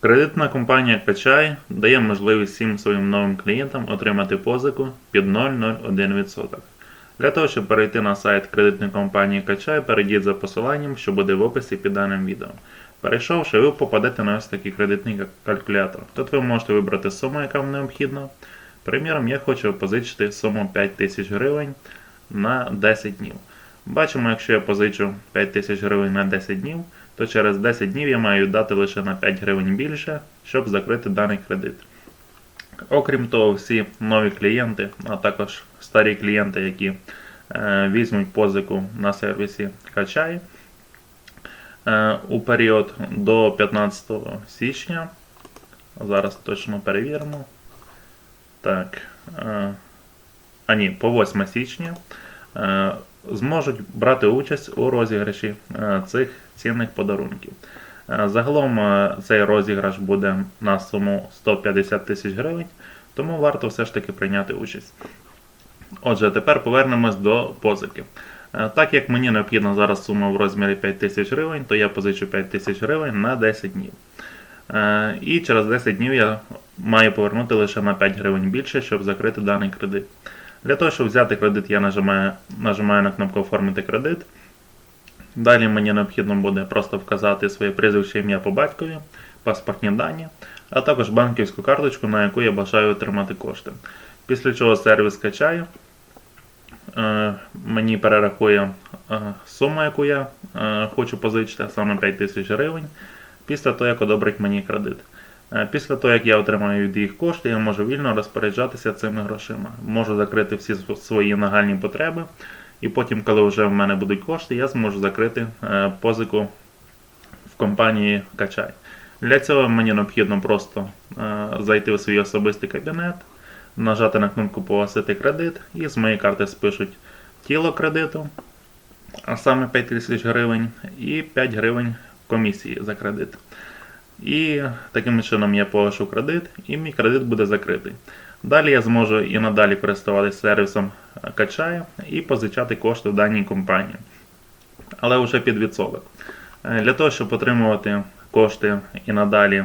Кредитна компанія Качай дає можливість всім своїм новим клієнтам отримати позику під 0,01%. Для того, щоб перейти на сайт кредитної компанії Качай, перейдіть за посиланням, що буде в описі під даним відео. Перейшовши, ви попадете на ось такий кредитний калькулятор. Тут ви можете вибрати суму, яка вам необхідна. Приміром, я хочу позичити суму 5 тисяч гривень на 10 днів. Бачимо, якщо я позичу 5 тисяч гривень на 10 днів, то через 10 днів я маю дати лише на 5 гривень більше, щоб закрити даний кредит. Окрім того, всі нові клієнти, а також старі клієнти, які е, візьмуть позику на сервісі Качай е, у період до 15 січня. Зараз точно перевіримо. Так. Е, а ні, по 8 січня е, зможуть брати участь у розіграші е, цих цінних подарунків. Е, Загалом е, цей розіграш буде на суму 150 тисяч гривень, тому варто все ж таки прийняти участь. Отже, тепер повернемось до позики. Так як мені необхідна зараз сума в розмірі 5 тисяч гривень, то я позичу 5 тисяч гривень на 10 днів. І через 10 днів я маю повернути лише на 5 гривень більше, щоб закрити даний кредит. Для того, щоб взяти кредит, я нажимаю, нажимаю на кнопку Оформити кредит. Далі мені необхідно буде просто вказати своє прізвище ім'я по батькові, паспортні дані, а також банківську карточку, на яку я бажаю отримати кошти. Після чого сервіс качає, е, мені перерахує е, суму, яку я е, хочу позичити, саме 5 тисяч гривень, після того, як одобрить мені кредит. Е, Після того, як я отримаю від їх кошти, я можу вільно розпоряджатися цими грошима. Можу закрити всі свої нагальні потреби, і потім, коли вже в мене будуть кошти, я зможу закрити е, позику в компанії Качай. Для цього мені необхідно просто е, зайти в свій особистий кабінет, нажати на кнопку Погасити кредит, і з моєї карти спишуть тіло кредиту, а саме 5 тисяч гривень, і 5 гривень комісії за кредит. І таким чином я погашу кредит, і мій кредит буде закритий. Далі я зможу і надалі користуватися сервісом Качаю і позичати кошти в даній компанії, але вже під відсоток. Е, Для того, щоб отримувати кошти і надалі,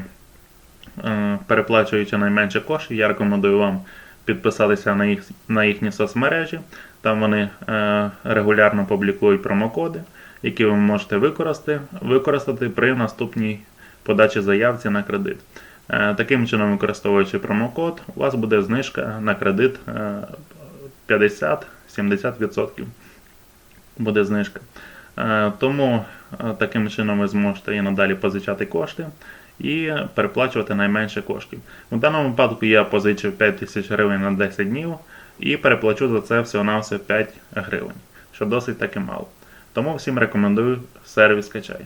е, переплачуючи найменше коштів, я рекомендую вам підписатися на, їх, на їхні соцмережі. Там вони е, регулярно публікують промокоди, які ви можете використати, використати при наступній подачі заявці на кредит. Е, Таким чином, використовуючи промокод, у вас буде знижка на кредит е, 50-70% буде знижка. Е, Тому е, таким чином ви зможете і надалі позичати кошти і переплачувати найменше коштів. У даному випадку я позичив 5 тисяч гривень на 10 днів і переплачу за це всього-навсього 5 гривень, що досить таки мало. Тому всім рекомендую сервіс Качай.